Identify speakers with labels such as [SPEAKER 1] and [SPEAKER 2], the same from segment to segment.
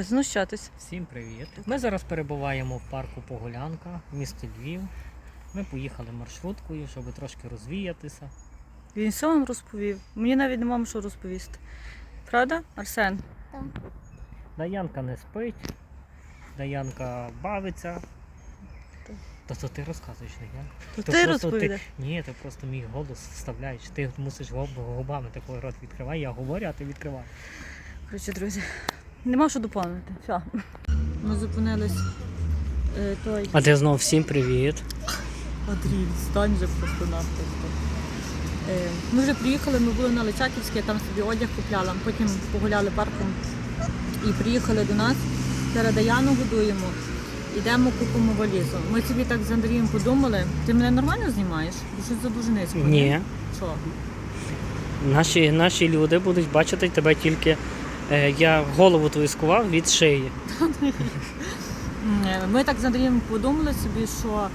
[SPEAKER 1] Хай знущатись.
[SPEAKER 2] Всім привіт! Ми зараз перебуваємо в парку Погулянка, місто Львів. Ми поїхали маршруткою, щоб трошки розвіятися.
[SPEAKER 1] Він все вам розповів. Мені навіть нема що розповісти. Правда, Арсен?
[SPEAKER 2] Даянка не спить, Даянка бавиться. Та то ти розказуєш, не я.
[SPEAKER 1] То
[SPEAKER 2] То
[SPEAKER 1] ти розповідаєш.
[SPEAKER 2] Ні, ти просто мій голос вставляєш. Ти мусиш губ- губами такий рот відкривай, я говорю, а ти відкривай.
[SPEAKER 1] Коротше, друзі, нема що доповнити. Все. Ми зупинились е, той.
[SPEAKER 2] А ти знову всім привіт.
[SPEAKER 1] Андрій, стань же просто навпаки. Е, ми вже приїхали, ми були на Личаківській, я там собі одяг купляла, потім погуляли парком і приїхали до нас. Зараз Даяну годуємо, йдемо купимо валізу. Ми собі так з Андрієм подумали. Ти мене нормально знімаєш? Бо щось за дуже низько.
[SPEAKER 2] Ні.
[SPEAKER 1] Що?
[SPEAKER 2] Наші, наші люди будуть бачити тебе тільки. Е, я голову твою скував від шиї.
[SPEAKER 1] Е, Ми так з Андрієм подумали собі, що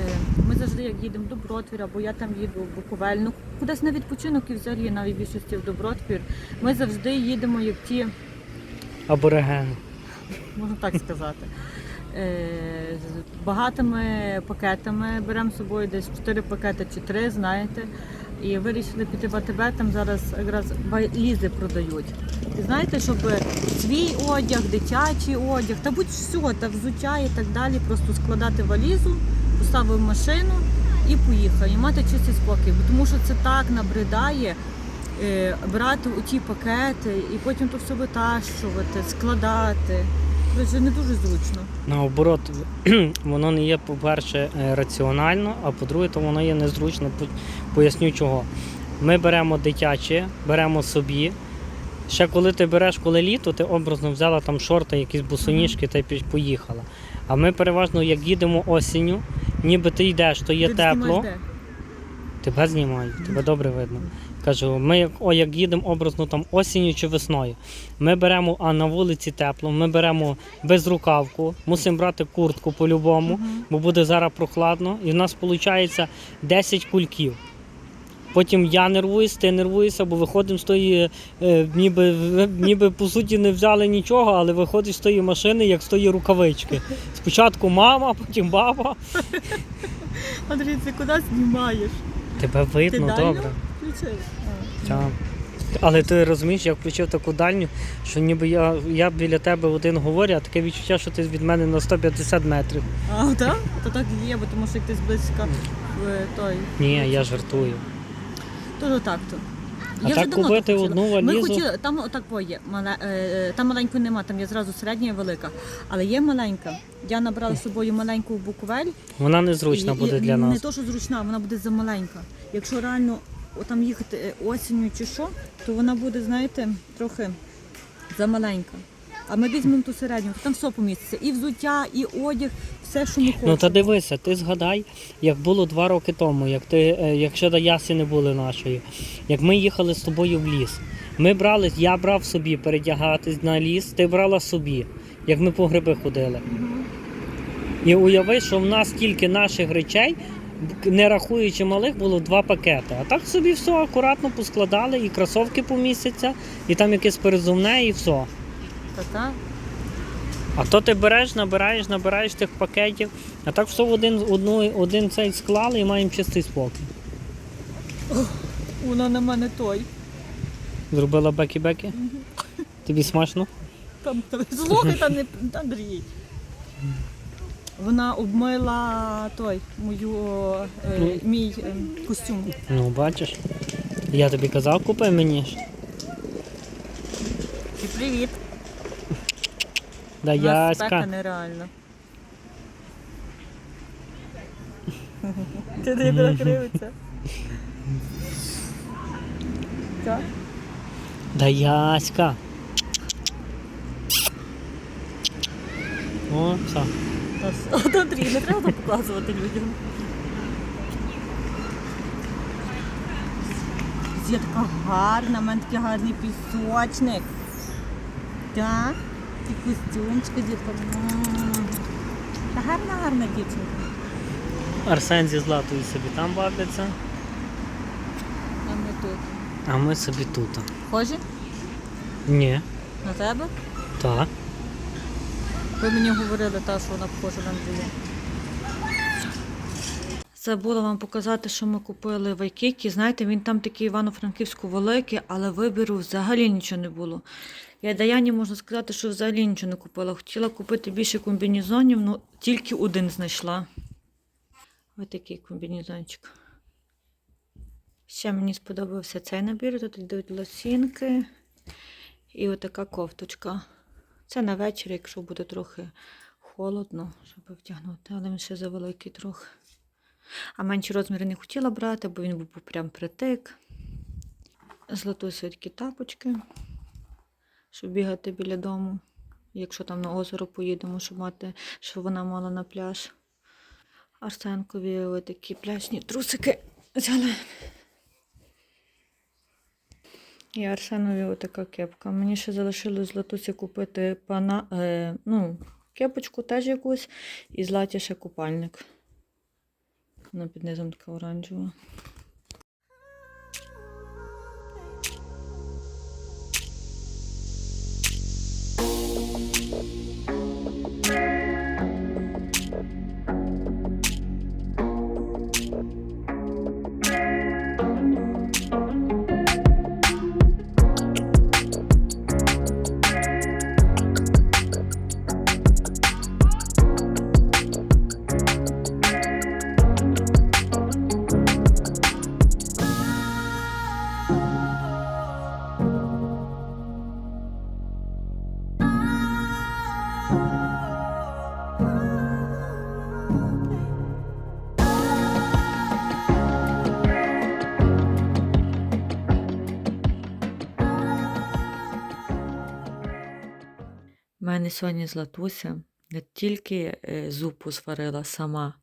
[SPEAKER 1] е, ми завжди як їдемо в Добротвір, або я там їду в Буковель, ну кудись на відпочинок і взагалі навіть більшості в Добротвір. Ми завжди їдемо як ті,
[SPEAKER 2] Аборигени.
[SPEAKER 1] можна так сказати. з багатими пакетами беремо з собою десь 4 пакети чи 3, знаєте. І вирішили піти в АТБ, там зараз якраз валізи продають. І знаєте, щоб свій одяг, дитячий одяг, та будь-що, та взуття і так далі, просто складати валізу, поставив машину і поїхав. І мати чистий спокій. Тому що це так набридає е, брати оті пакети і потім то все витащувати, складати. Коротше, не дуже зручно.
[SPEAKER 2] Наоборот, воно не є, по-перше, е, раціонально, а по-друге, то воно є незручно. Поясню чого. Ми беремо дитяче, беремо собі. Ще коли ти береш коли літо, ти образно взяла там шорти, якісь бусоніжки та й поїхала. А ми переважно, як їдемо осінню, ніби ти йдеш, то є
[SPEAKER 1] Ти
[SPEAKER 2] тепло.
[SPEAKER 1] знімаєш де?
[SPEAKER 2] Тебе знімають, тебе добре видно. Кажу, ми як, о, як їдемо образно там осінню чи весною. Ми беремо, а на вулиці тепло, ми беремо безрукавку, мусимо брати куртку по-любому, бо буде зараз прохладно. І в нас виходить 10 кульків. Потім я нервуюсь, ти нервуєшся, бо виходимо з тої, е, ніби, ніби по суті не взяли нічого, але виходиш з тої машини, як з тої рукавички. Спочатку мама, потім баба.
[SPEAKER 1] Андрій, ти куди знімаєш?
[SPEAKER 2] Тебе видно
[SPEAKER 1] дальню
[SPEAKER 2] добре. Так. Але ти розумієш, я включив таку дальню, що ніби я, я біля тебе один говорю, а таке відчуття, що ти від мене на 150 метрів.
[SPEAKER 1] А, так? То так і є, бо тому що як ти зблизька в той.
[SPEAKER 2] Ні, я жартую.
[SPEAKER 1] То так то.
[SPEAKER 2] А
[SPEAKER 1] Я
[SPEAKER 2] так
[SPEAKER 1] вже давно
[SPEAKER 2] купити
[SPEAKER 1] хотіла.
[SPEAKER 2] одну
[SPEAKER 1] Ми хотіли, там отак є. Мале, е, там маленької нема, там є зразу середня і велика. Але є маленька. Я набрала з собою маленьку Буковель.
[SPEAKER 2] Вона незручна
[SPEAKER 1] І- і
[SPEAKER 2] буде для
[SPEAKER 1] Не
[SPEAKER 2] нас.
[SPEAKER 1] то, що зручна, вона буде замаленька. Якщо реально там їхати е, осінню чи що, то вона буде, знаєте, трохи замаленька. А ми візьмемо ту середню, то там все поміститься. І взуття, і одяг, все, що ми хочемо.
[SPEAKER 2] Ну та дивися, ти згадай, як було два роки тому, як ти, е, як ще до Ясі не були нашої, як ми їхали з тобою в ліс. Ми брали, я брав собі передягатись на ліс, ти брала собі, як ми по гриби ходили. І уяви, що в нас тільки наших речей, не рахуючи малих, було два пакети. А так собі все акуратно поскладали, і кросовки помістяться, і там якесь перезумне, і все.
[SPEAKER 1] Та-та.
[SPEAKER 2] А то ти береш, набираєш, набираєш тих пакетів, а так все в один, одну, один цей склали і маємо чистий спокій.
[SPEAKER 1] Вона на мене той.
[SPEAKER 2] Зробила бекі-бекі? Тобі смачно?
[SPEAKER 1] Там слухай, та не Андрій. Вона обмила той мою е,
[SPEAKER 2] Ну.
[SPEAKER 1] мій е, костюм.
[SPEAKER 2] Ну, бачиш. Я тобі казав, купи мені. ж.
[SPEAKER 1] І привіт.
[SPEAKER 2] Да
[SPEAKER 1] У нас спека
[SPEAKER 2] яська.
[SPEAKER 1] нереальна. Ти куди кривиться? Так?
[SPEAKER 2] Да яська. О, все.
[SPEAKER 1] От Андрій, не треба показувати людям. Є така гарна, в мене такий гарний пісочник. Так? І костюмчики, дітка. Та гарна, гарна дівчинка.
[SPEAKER 2] Арсен зі Златою собі там бавляться,
[SPEAKER 1] А ми тут.
[SPEAKER 2] а ми собі тут.
[SPEAKER 1] Схожі
[SPEAKER 2] Ні,
[SPEAKER 1] на тебе?
[SPEAKER 2] так.
[SPEAKER 1] Ви мені говорили, та, що вона похожа на Андрія. Забула вам показати, що ми купили в Айкікі. Знаєте, він там такий Івано-Франківську великий, але вибору взагалі нічого не було. Я Даяні можна сказати, що взагалі нічого не купила. Хотіла купити більше комбінезонів, але тільки один знайшла. Ось такий комбінезончик. Ще мені сподобався цей набір. Тут йдуть лосінки і отака кофточка. Це на вечір, якщо буде трохи холодно, щоб втягнути, але він ще завеликий трохи. А менші розміри не хотіла брати, бо він був прям притик. Златусі такі тапочки, щоб бігати біля дому. Якщо там на озеро поїдемо, щоб мати, щоб вона мала на пляж. Арсенкові такі пляжні трусики взяли. І Арсенові отака кепка. Мені ще залишилось Златусі купити пана, е, ну, кепочку теж якусь, і златі ще купальник. Вона під низом така оранжева. Мене сьогодні Златуся не тільки е, зупу зварила сама,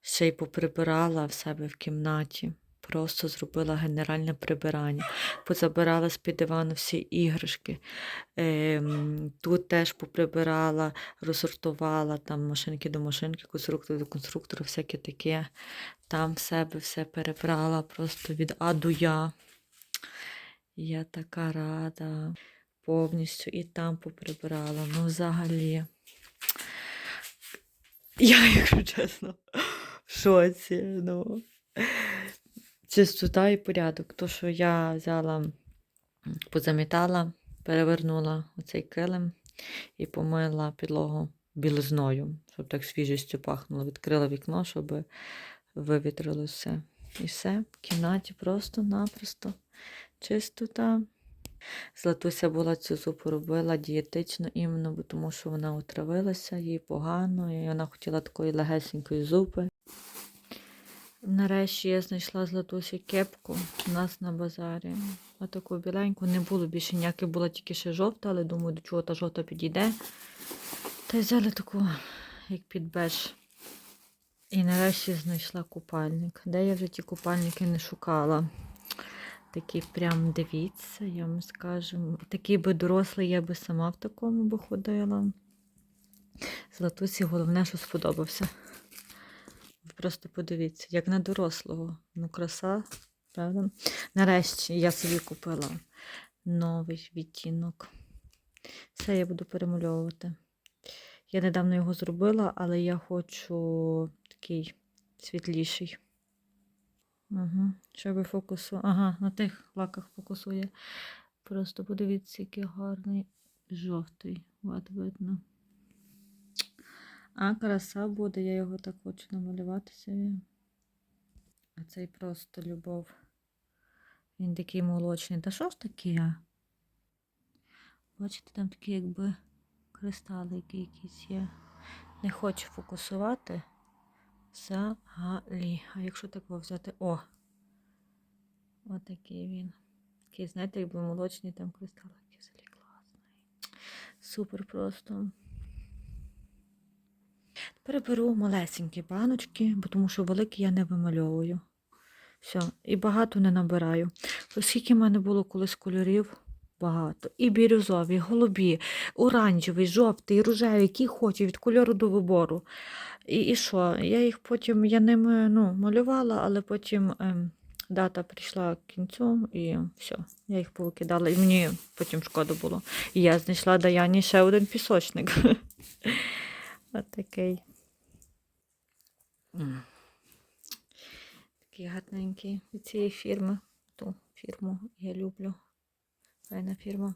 [SPEAKER 1] ще й поприбирала в себе в кімнаті. Просто зробила генеральне прибирання, позабирала з-під дивану всі іграшки. Ем, тут теж поприбирала, розсортувала там машинки до машинки, конструктор до конструктора, всяке таке. Там в себе все перебрала просто від А до Я. Я така рада повністю і там поприбирала. Ну, взагалі. Я, якщо чесно, в шоці. Ну. Чистота і порядок. То, що я взяла, позамітала, перевернула оцей килим і помила підлогу білизною, щоб так свіжістю пахнуло. Відкрила вікно, щоб вивітрило все. І все, в кімнаті просто-напросто чистота. Златуся була цю зупу робила дієтично іменно, тому що вона отравилася, їй погано, і вона хотіла такої легесенької зупи. Нарешті я знайшла Златусі кепку у нас на базарі. Отаку біленьку. Не було більше ніяких, була тільки ще жовта, але думаю, до чого та жовта підійде. Та й взяли таку, як під беж. І нарешті знайшла купальник. Де я вже ті купальники не шукала. Такий прям дивіться, я вам скажу. Такий би дорослий, я би сама в такому би ходила. Златусі головне, що сподобався. Просто подивіться, як на дорослого. Ну, краса, правда? Нарешті я собі купила новий відтінок. Все я буду перемальовувати. Я недавно його зробила, але я хочу такий світліший. Угу. Щоб фокусу. Ага, на тих лаках фокусує. Просто подивіться, який гарний жовтий. От видно. А краса буде, я його так хочу намалювати собі. А цей просто любов. Він такий молочний. Та що ж таке? Бачите, там такі якби кристалики якісь є. Не хочу фокусувати. Взагалі. А якщо так взяти. О! Отакий він. Такий, знаєте, якби молочний там кристалики взагалі класний. Супер просто. Тепер беру малесенькі баночки, бо тому що великі я не вимальовую. Все, і багато не набираю. Оскільки в мене було колись кольорів, багато. І бірюзові, і голубі, оранжевий, жовтий, рожевий, який хочу, від кольору до вибору. І, і що? Я їх потім, я ними ну, малювала, але потім ем, дата прийшла к кінцю і все, я їх повикидала. І мені потім шкода було. І я знайшла Даяні ще один пісочник. Отакий. Такий гарненький від цієї фірми. Ту фірму я люблю. Файна фірма.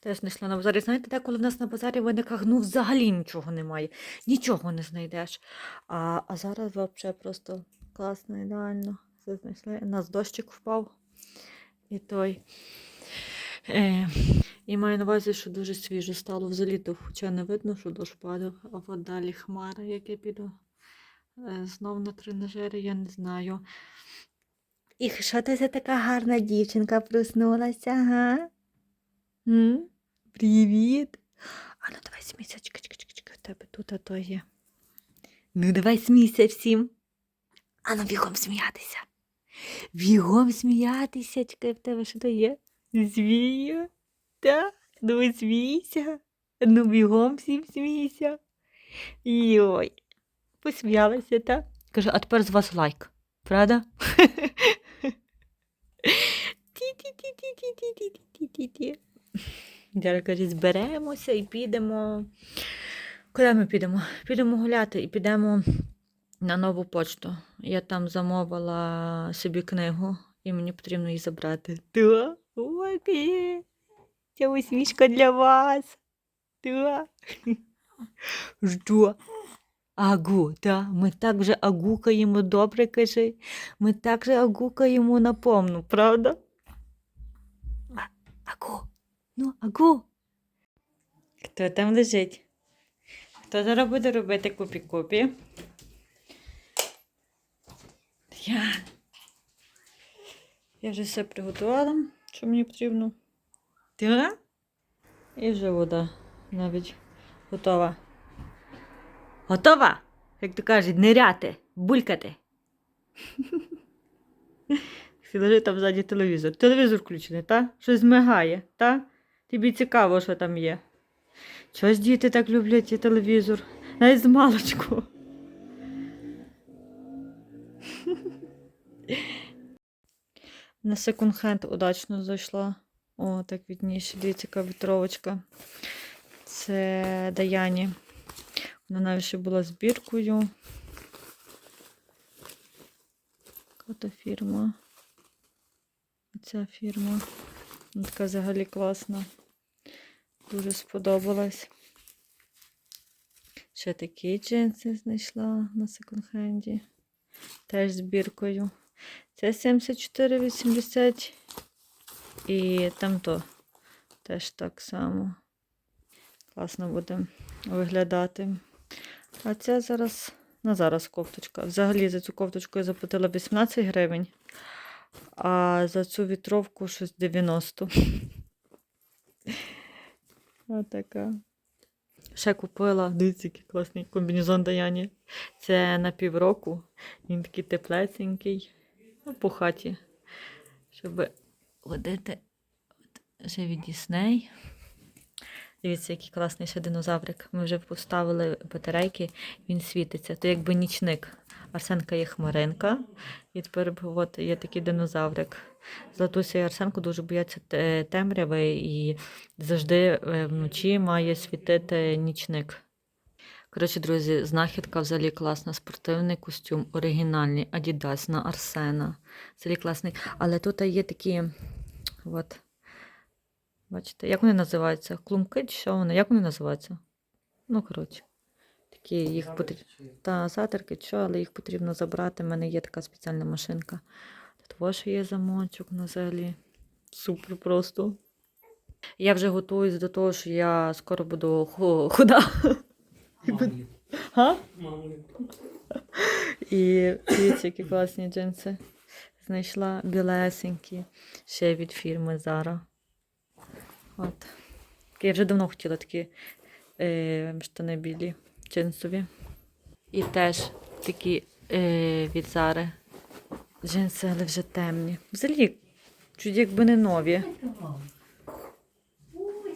[SPEAKER 1] Теж знайшла на базарі. Знаєте, деколи в нас на базарі виниках ну взагалі нічого немає. Нічого не знайдеш. А, а зараз взагалі просто класно, ідеально. Все знайшли. У нас дощик впав. І той. Е, і маю на увазі, що дуже свіже стало взагалі, хоча не видно, що дощ падав, а от далі хмари, як я піду е, знов на тренажери, я не знаю. І що ти за така гарна дівчинка проснулася, га? М? Привіт. А ну давай смійся, чекай, чекай, чекай, тебе тут а то є. Ну давай смійся всім. А ну бігом сміятися. Бігом сміятися, чекай, в тебе що то є? Звію? Так, ну смійся. Ну бігом всім смійся. Йой. Посміялася, так? Каже, а тепер з вас лайк. Правда? Ті-ті-ті-ті-ті-ті-ті-ті-ті. Зараз каже, зберемося і підемо. Куди ми підемо? Підемо гуляти і підемо на нову почту. Я там замовила собі книгу, і мені потрібно її забрати. Да? Окей. Ця усмішка для вас. Да. Що? Агу, так, ми так вже агукаємо добре, кажи. Ми так же агукаємо на повну, правда? Агу, ну, агу. Хто там лежить? Хто зараз буде робити купі-купі? Я. Я вже все приготувала, що мені потрібно. Так? І вже вода навіть готова. Готова? Як то кажуть, ниряти, булькати. Лежить там ззаді телевізор. Телевізор включений, та? Щось мигає, та? Тобі цікаво, що там є. Чогось діти так люблять і телевізор. Навіть з маличку. На секонд-хенд удачно зайшла. О, так відніше. Дивіться, яка вітровочка. Це Даяні. Вона навіть ще була збіркою. Яка фірма. Ця фірма. Вона така взагалі класна. Дуже сподобалась. Ще такі джинси знайшла на секонд-хенді. Теж збіркою. Це 74,80. І там то теж так само. Класно буде виглядати. А ця зараз, на зараз кофточка. Взагалі за цю кофточку я заплатила 18 гривень, а за цю вітровку щось 90. Отака. Ще купила, дивіться, який класний комбінезон Даяні. Це на півроку. Він такий теплесенький. Ну, по хаті. Щоб водити ще Дісней. Дивіться, який класний ще динозаврик. Ми вже поставили батарейки, він світиться. То якби нічник. Арсенка є хмаринка. І тепер от є такий динозаврик. Златуся і Арсенко дуже бояться темряви і завжди е, вночі має світити нічник. Коротше, друзі, знахідка взагалі класна. Спортивний костюм, оригінальний, Adidas на Арсена. Взагалі класний. Але тут є такі. От. Бачите, як вони називаються? Клумки чи що вони? Як вони називаються? Ну, коротше. Такі їх потрібно. Та затерки, що, але їх потрібно забрати. У мене є така спеціальна машинка. Тут ось є замочок ну, взагалі. Супер просто. Я вже готуюсь до того, що я скоро буду ху- худа. І дивіться, які класні джинси. Знайшла білесенькі, ще від фірми Zara. От. Я вже давно хотіла такі е, штани білі, джинсові. І теж такі е, від Zara. Джинси, але вже темні. Взагалі, чуть якби не нові.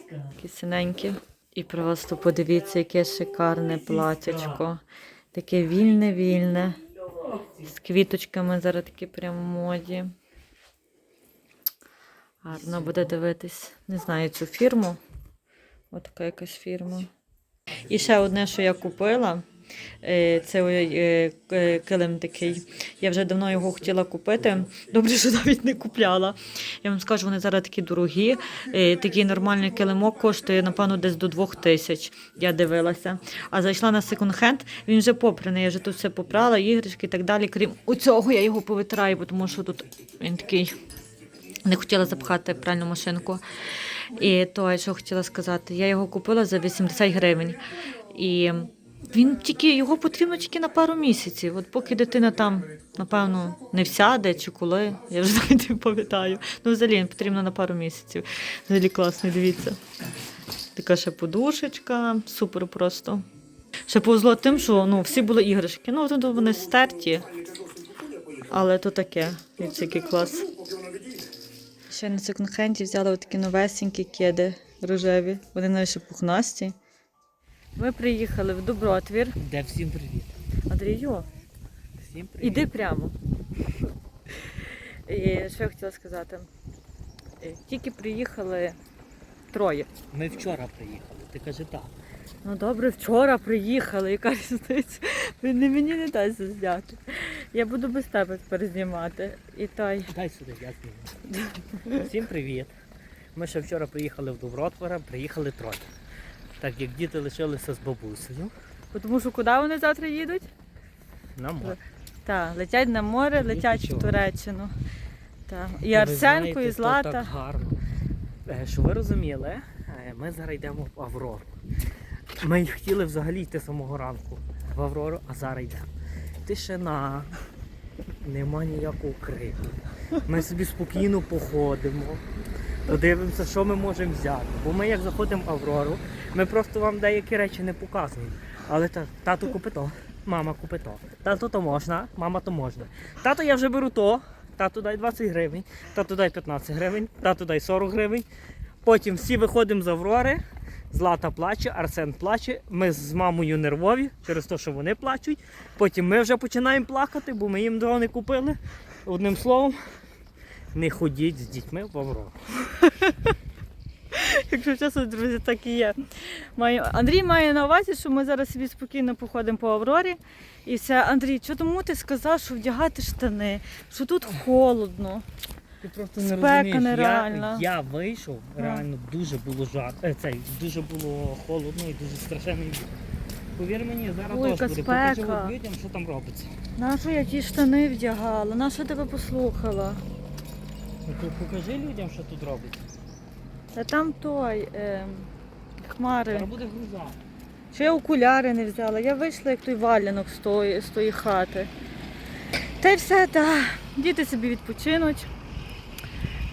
[SPEAKER 1] Такі синенькі. І просто подивіться, яке шикарне платячко. Таке вільне-вільне. З квіточками зараз такі прям моді. Гарно буде дивитись. Не знаю цю фірму. Ось така якась фірма. І ще одне, що я купила. е, Це е, е, килим такий. Я вже давно його хотіла купити. Добре, що навіть не купляла. Я вам скажу, вони зараз такі дорогі. Такий нормальний килимок коштує, напевно, десь до двох тисяч. Я дивилася. А зайшла на секонд-хенд, він вже попраний. Я вже тут все попрала, іграшки і так далі. Крім оцього, я його повитираю, тому що тут він такий. Не хотіла запхати пральну машинку. І то, що хотіла сказати, я його купила за 80 гривень. І він тільки його потрібно тільки на пару місяців. От поки дитина там, напевно, не всяде чи коли, я вже не пам'ятаю. Ну, взагалі він потрібно на пару місяців. Взагалі класний, дивіться. Така ще подушечка, супер просто. Ще повезло тим, що ну, всі були іграшки. Ну, вони стерті. Але то таке, який клас. Ще на секонд-хенді взяла такі новесенькі кеди рожеві. Вони навіть ще пухнасті. Ми приїхали в Добротвір.
[SPEAKER 2] Де всім привіт.
[SPEAKER 1] Андрію,
[SPEAKER 2] Всім привіт.
[SPEAKER 1] іди прямо. І що я хотіла сказати? Е, Тільки приїхали троє.
[SPEAKER 2] Ми вчора приїхали. Ти кажи так.
[SPEAKER 1] Ну добре, вчора приїхали, яка різниця? Мені не дасть зняти. Я буду без тебе тепер знімати. І той.
[SPEAKER 2] Дай сюди, я зніму. Всім привіт. Ми ще вчора приїхали в Добротвора, приїхали троє. Так як діти лишилися з бабусею
[SPEAKER 1] Тому що куди вони завтра їдуть?
[SPEAKER 2] на море.
[SPEAKER 1] Так, летять на море,
[SPEAKER 2] Ну,
[SPEAKER 1] летять в. Туреччину. Так. І
[SPEAKER 2] Ви
[SPEAKER 1] Арсенку,
[SPEAKER 2] знаєте,
[SPEAKER 1] і Злата.
[SPEAKER 2] Так гарно. Е, Що ви розуміли, е, ми зараз йдемо в Аврору. Ми хотіли взагалі йти самого ранку в Аврору, а зараз йдемо. Тишина, нема ніякого крику. Ми собі спокійно походимо, подивимося, що ми можемо взяти. Бо ми як заходимо в Аврору, ми просто вам деякі речі не показуємо. Але та, тату купи то, мама купи то. Тату то можна, мама то можна. Тато я вже беру то, тату дай 20 гривень, тату дай 15 гривень, тату дай 40 гривень. Потім всі виходимо з Аврори, Злата плаче, Арсен плаче. Ми з мамою нервові через те, що вони плачуть. Потім ми вже починаємо плакати, бо ми їм дрони купили. Одним словом, не ходіть з дітьми в Аврору.
[SPEAKER 1] Якщо чесно, друзі, так і є. Андрій має на увазі, що ми зараз собі спокійно походимо по Аврорі. І все, Андрій, що тому ти сказав, що вдягати штани, що тут холодно.
[SPEAKER 2] Ти просто
[SPEAKER 1] не Спека розумієш, я- нереальна.
[SPEAKER 2] Я, вийшов,
[SPEAKER 1] Ну.
[SPEAKER 2] реально дуже було жарко. Е, цей, дуже було холодно і дуже страшенно. Повір мені, зараз
[SPEAKER 1] Ой,
[SPEAKER 2] дощ буде. Покажи
[SPEAKER 1] спека.
[SPEAKER 2] от людям, що там робиться.
[SPEAKER 1] Нащо я ті штани вдягала? Нащо тебе послухала?
[SPEAKER 2] Ну, то покажи людям, що тут робиться.
[SPEAKER 1] Та там той е, хмари.
[SPEAKER 2] Зараз буде груза.
[SPEAKER 1] Що я окуляри не взяла? Я вийшла як той валянок з тої, з тої хати. Та й все, та. Діти собі відпочинуть.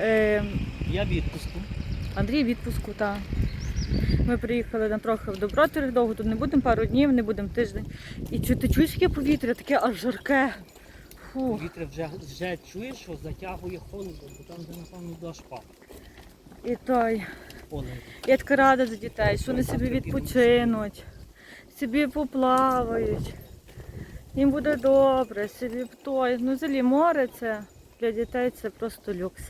[SPEAKER 1] Е,
[SPEAKER 2] Я відпуску.
[SPEAKER 1] Андрій в відпуску, так. Ми приїхали на трохи в Добротвір, довго тут не будемо пару днів, не будемо тиждень. І чу, ти чуєш яке повітря, таке аж жарке. Фу.
[SPEAKER 2] Вітер вже, вже чуєш, що затягує холодом, бо там вже напевно дощ пав.
[SPEAKER 1] І той.
[SPEAKER 2] Олень.
[SPEAKER 1] Я така рада за дітей, що вони собі відпочинуть, собі поплавають. Їм буде добре, собі той. Ну, взагалі море це для дітей це просто люкс.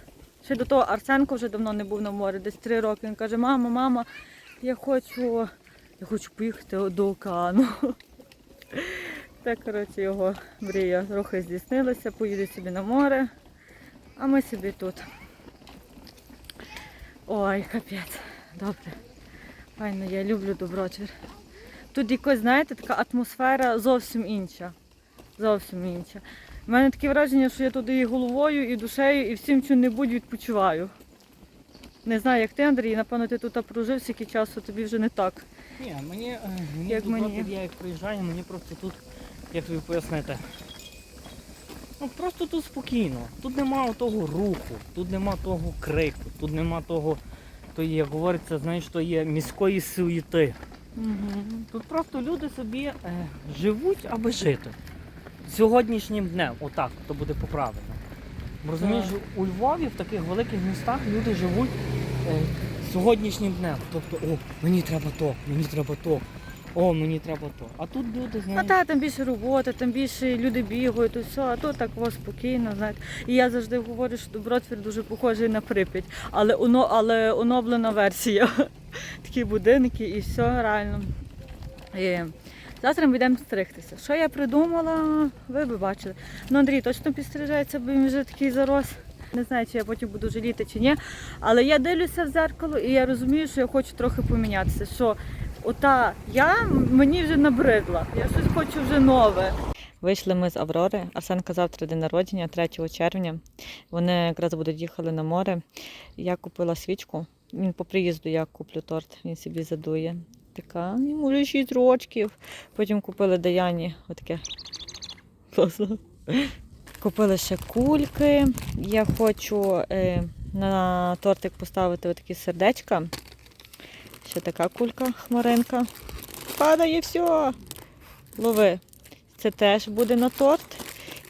[SPEAKER 1] Ще до того Арсенко вже давно не був на морі, десь три роки. Він каже, мама, мама, я хочу, я хочу поїхати до океану. Так, коротше, його мрія трохи здійснилася, поїде собі на море, а ми собі тут. Ой, капець. Добре. Файно, я люблю добротвір. Тут якось, знаєте, така атмосфера зовсім інша. Зовсім інша. У мене таке враження, що я туди і головою, і душею, і всім чим-небудь відпочиваю. Не знаю, як ти, Андрій, напевно, ти тут прожив стільки часу, тобі вже не так.
[SPEAKER 2] Ні, мені, е, мені
[SPEAKER 1] Як
[SPEAKER 2] тут
[SPEAKER 1] мені?
[SPEAKER 2] я як приїжджаю, мені просто тут, як тобі пояснити. Ну просто тут спокійно. Тут нема того руху, тут нема того крику, тут нема того, то є, як говориться, знаєш, то є міської суєти.
[SPEAKER 1] Угу.
[SPEAKER 2] Тут просто люди собі е, живуть, аби жити. Сьогоднішнім днем, отак, то буде поправлено. Розумієш, у Львові в таких великих містах люди живуть е, сьогоднішнім днем. Тобто, о, мені треба то, мені треба то, о, мені треба то. А тут люди,
[SPEAKER 1] А
[SPEAKER 2] знаєш,
[SPEAKER 1] та там більше роботи, там більше люди бігають, все, а тут так о, спокійно, знаєте. І я завжди говорю, що Добротвір дуже похожий на Прип'ять, але, оно, але оновлена версія. Такі будинки і все реально. І завтра ми йдемо стригтися. Що я придумала, ви б бачили. Ну, Андрій точно підстрижається, бо він вже такий зарос. Не знаю, чи я потім буду жаліти чи ні. Але я дивлюся в зеркало і я розумію, що я хочу трохи помінятися. Що ота я мені вже набридла. Я щось хочу вже нове. Вийшли ми з Аврори. Арсен завтра день народження, 3 червня. Вони якраз будуть їхали на море. Я купила свічку. Він по приїзду я куплю торт, він собі задує. Така, йому вже 6 рочків. Потім купили Даяні отаке. Купили ще кульки. Я хочу е, на тортик поставити отакі сердечка. Ще така кулька, хмаринка. Падає все. Лови. Це теж буде на торт.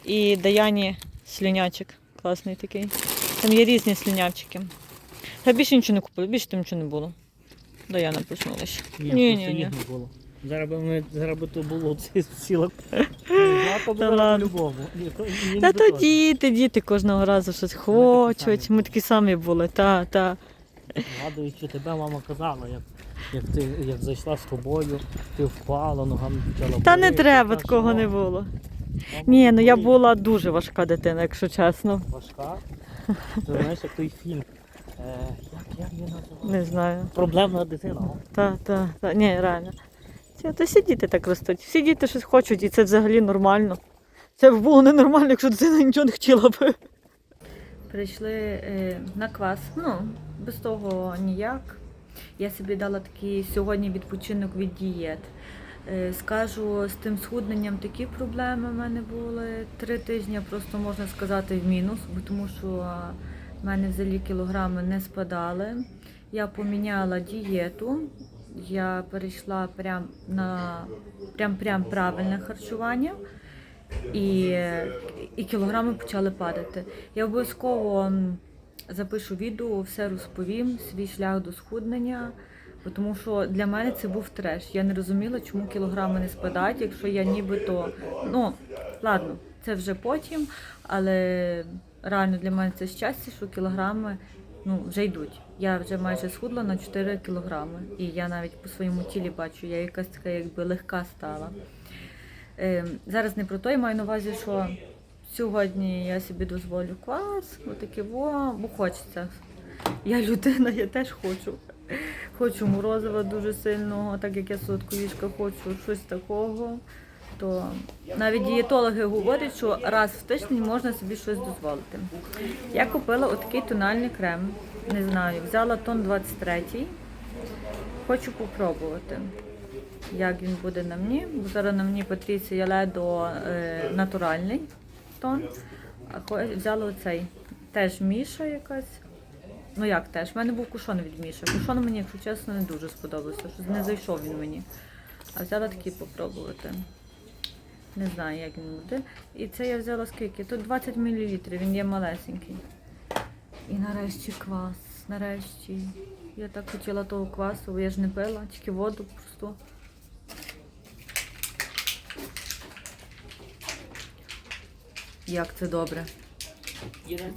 [SPEAKER 1] І Даяні слюнячик. Класний такий. Там є різні слюнявчики. Та більше нічого не купили, більше там нічого не було. Даяна проснулася. Ні, ні, ні.
[SPEAKER 2] не було. Зараз би ми зараз би то було
[SPEAKER 1] ладно. Та то діти, діти кожного разу щось хочуть. Ми такі самі були, та, та.
[SPEAKER 2] Згадую, що тебе мама казала, як, як ти як зайшла з тобою, ти впала, ногами почала
[SPEAKER 1] Та не треба, такого не було. Ні, ну я була дуже важка дитина, якщо чесно.
[SPEAKER 2] важка. Ти знаєш, як той фільм. Як, як він називається?
[SPEAKER 1] Не знаю.
[SPEAKER 2] Проблемна дитина. о.
[SPEAKER 1] Та, та, та. Ні, реально. Це, то всі діти так ростуть. Всі діти щось хочуть, і це взагалі нормально. Це б було ненормально, якщо дитина нічого не хотіла б. Прийшли е, на квас. Ну, без того ніяк. Я собі дала такий сьогодні відпочинок від дієт. Е, Скажу, з тим схудненням такі проблеми в мене були. Три тижні просто можна сказати в мінус, бо тому що в мене взагалі кілограми не спадали. Я поміняла дієту. Я перейшла прям на прям, прям правильне харчування. І, і кілограми почали падати. Я обов'язково запишу відео, все розповім, свій шлях до схуднення. Тому що для мене це був треш. Я не розуміла, чому кілограми не спадають, якщо я нібито. Ну, ладно, це вже потім, але реально для мене це щастя, що кілограми ну, вже йдуть. Я вже майже схудла на 4 кілограми. І я навіть по своєму тілі бачу, я якась така якби легка стала. Е, зараз не про я маю на увазі, що сьогодні я собі дозволю квас, отаке во, бо хочеться. Я людина, я теж хочу. Хочу морозива дуже сильного, так як я солодкоїжка хочу щось такого. То навіть дієтологи говорять, що раз в тиждень можна собі щось дозволити. Я купила отакий тональний крем. Не знаю, взяла тон 23. Хочу попробувати, як він буде на мені. Бо зараз на мені Патріція Ледо е, натуральний тон. А взяла оцей. Теж Міша якась. Ну як теж? У мене був кушон від Міші. Кушон мені, якщо чесно, не дуже сподобався. Щось не зайшов він мені. А взяла такий попробувати. Не знаю, як він буде. І це я взяла скільки? Тут 20 мл, він є малесенький. І нарешті квас. Нарешті. Я так хотіла того квасу, бо я ж не пила, тільки воду просто. Як це добре.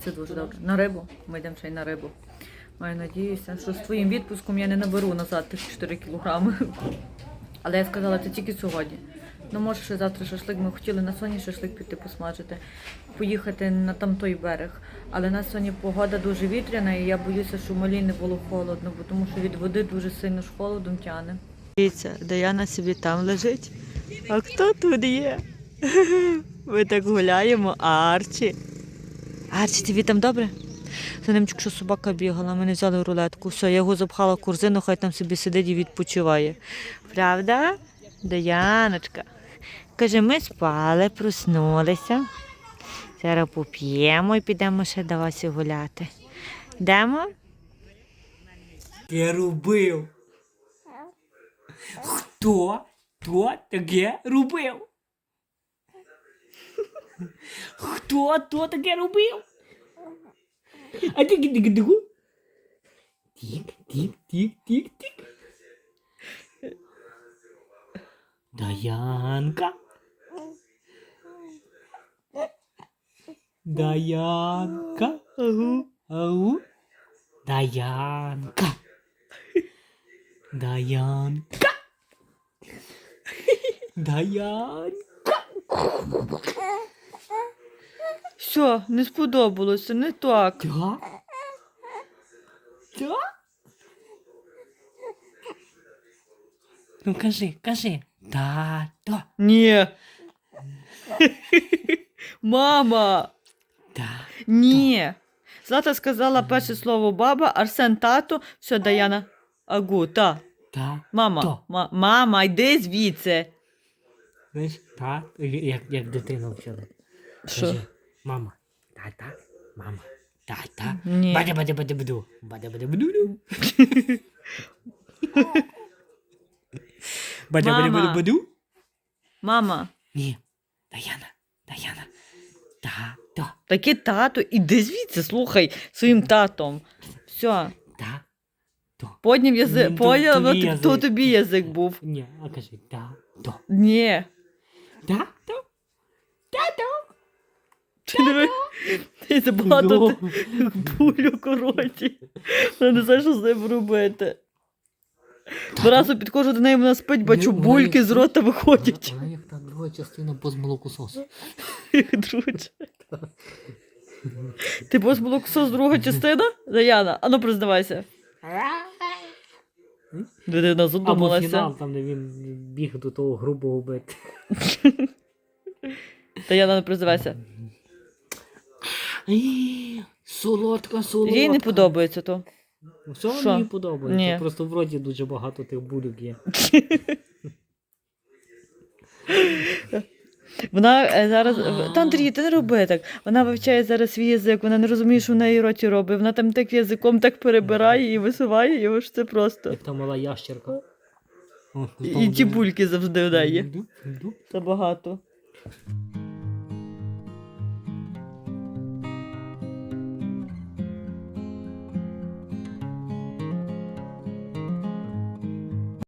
[SPEAKER 1] Це дуже добре. На рибу. Ми йдемо ще й на рибу. Маю надіюся, що з твоїм відпуском я не наберу назад тих 4 кілограми. Але я сказала, це тільки сьогодні. Ну, може, ще завтра шашлик. Ми хотіли на соні шашлик піти посмажити, поїхати на там той берег. Але на соні погода дуже вітряна, і я боюся, що в малі не було холодно, бо тому що від води дуже сильно ж холодом тяне. Дивіться, Даяна собі там лежить. А хто тут є? Ми так гуляємо, Арчі. Арчі, тобі там добре? За ним що собака бігала, ми не взяли рулетку. Все, я його запхала в корзину, хай там собі сидить і відпочиває. Правда? Даяночка. Каже, ми спали, проснулися. Зараз поп'ємо і підемо ще до вас гуляти. Йдемо?
[SPEAKER 3] Я робив. Хто? Хто таке робив? Хто то таке робив? А тик тик Тік, тік, тік, тік, тік. Даянка. Даянка.
[SPEAKER 1] Ага.
[SPEAKER 3] Ау. Даянка. Даянка.
[SPEAKER 2] Даян.
[SPEAKER 1] Все, не сподобалося, не так.
[SPEAKER 2] Да? Да? Ну кажи, кажи. Тато.
[SPEAKER 1] Ні. Мама.
[SPEAKER 2] Да.
[SPEAKER 1] Ні. Злата сказала перше слово баба, Арсен тато, все, Даяна. Агу, та.
[SPEAKER 2] Та.
[SPEAKER 1] Мама.
[SPEAKER 2] То.
[SPEAKER 1] Ма- мама, йди звідси.
[SPEAKER 2] Знаєш, та, як, як дитину вчили.
[SPEAKER 1] Що?
[SPEAKER 2] Мама. Тата. Мама. Тата.
[SPEAKER 1] Ні.
[SPEAKER 2] Бада бада бада буду. Бада бада буду. Бада бада
[SPEAKER 1] Мама.
[SPEAKER 2] бада буду.
[SPEAKER 1] Мама.
[SPEAKER 2] Ні. Даяна. Даяна. Тато.
[SPEAKER 1] Таке тато, іди звідси, слухай своїм татом. Все.
[SPEAKER 2] Та. То.
[SPEAKER 1] Подняв язик.
[SPEAKER 2] Ну, то-
[SPEAKER 1] Поняла,
[SPEAKER 2] тобі
[SPEAKER 1] то, то
[SPEAKER 2] язик.
[SPEAKER 1] тобі язик був.
[SPEAKER 2] Ні, а кажи. Тато.
[SPEAKER 1] Ні.
[SPEAKER 2] Тато. Тато.
[SPEAKER 1] Ти диви, ти забагато
[SPEAKER 2] Ну.
[SPEAKER 1] булю короті. Вона не знає, що з ним робити. Зразу підходжу до неї, вона спить, бачу,
[SPEAKER 2] вона
[SPEAKER 1] бульки з рота виходять.
[SPEAKER 2] Вона як та друга частина постмолокососу.
[SPEAKER 1] Друже. Ти бос друга частина? Даяна, ану признавайся. Дитина
[SPEAKER 2] Або
[SPEAKER 1] задумалася.
[SPEAKER 2] фінал, там де він біг до того грубого бити.
[SPEAKER 1] Даяна, не признавайся.
[SPEAKER 2] Солодка, солодка.
[SPEAKER 1] Їй не подобається то.
[SPEAKER 2] Все
[SPEAKER 1] Що?
[SPEAKER 2] мені подобається.
[SPEAKER 1] Ні.
[SPEAKER 2] Просто в роті дуже багато тих булюк є.
[SPEAKER 1] Вона е, зараз. Та Андрій, ти не роби так. Вона вивчає зараз свій язик, вона не розуміє, що в неї в роті робить. Вона там так язиком так перебирає і висуває, і ось це просто.
[SPEAKER 2] Як та мала ящерка.
[SPEAKER 1] І ті бульки завжди в неї.